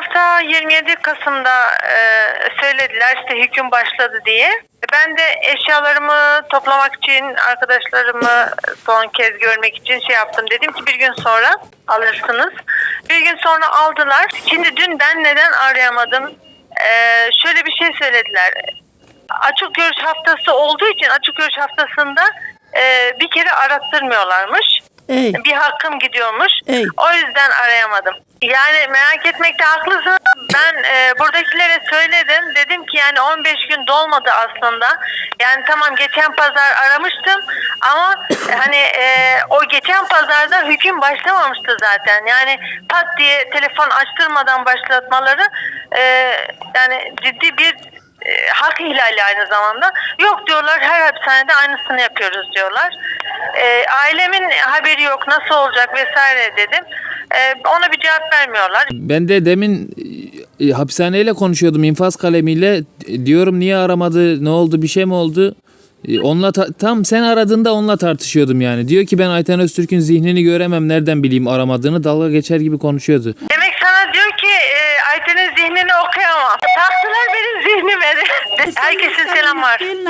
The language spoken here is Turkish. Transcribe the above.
hafta 27 Kasım'da e, söylediler işte hüküm başladı diye. Ben de eşyalarımı toplamak için arkadaşlarımı son kez görmek için şey yaptım. Dedim ki bir gün sonra alırsınız. Bir gün sonra aldılar. Şimdi dün ben neden arayamadım? Ee, şöyle bir şey söylediler. Açık görüş haftası olduğu için açık görüş haftasında e, bir kere arattırmıyorlarmış. Ey. Bir hakkım gidiyormuş. Ey. O yüzden arayamadım. Yani merak etmekte haklısın. Ben e, buradakilere söyledim. Dedim ki yani 15 gün dolmadı aslında. Yani tamam geçen pazar aramıştım ama hani e, o geçen pazarda hüküm başlamamıştı zaten. Yani pat diye telefon açtırmadan başlatmaları e, yani ciddi bir e, hak ihlali aynı zamanda. Yok diyorlar her hapishanede aynısını yapıyoruz diyorlar. E, ailemin haberi yok nasıl olacak vesaire dedim. E, ona bir cevap vermiyorlar. Ben de demin e, hapishaneyle konuşuyordum infaz kalemiyle. E, Diyorum niye aramadı, ne oldu, bir şey mi oldu? E, Onunla ta- tam sen aradığında onunla tartışıyordum yani. Diyor ki ben Ayten Öztürk'ün zihnini göremem nereden bileyim aramadığını dalga geçer gibi konuşuyordu. Demek sana diyor ki e, Ayten'in zihnini okuyamam. Taktılar benim zihnime. Herkesin selam var. Gelin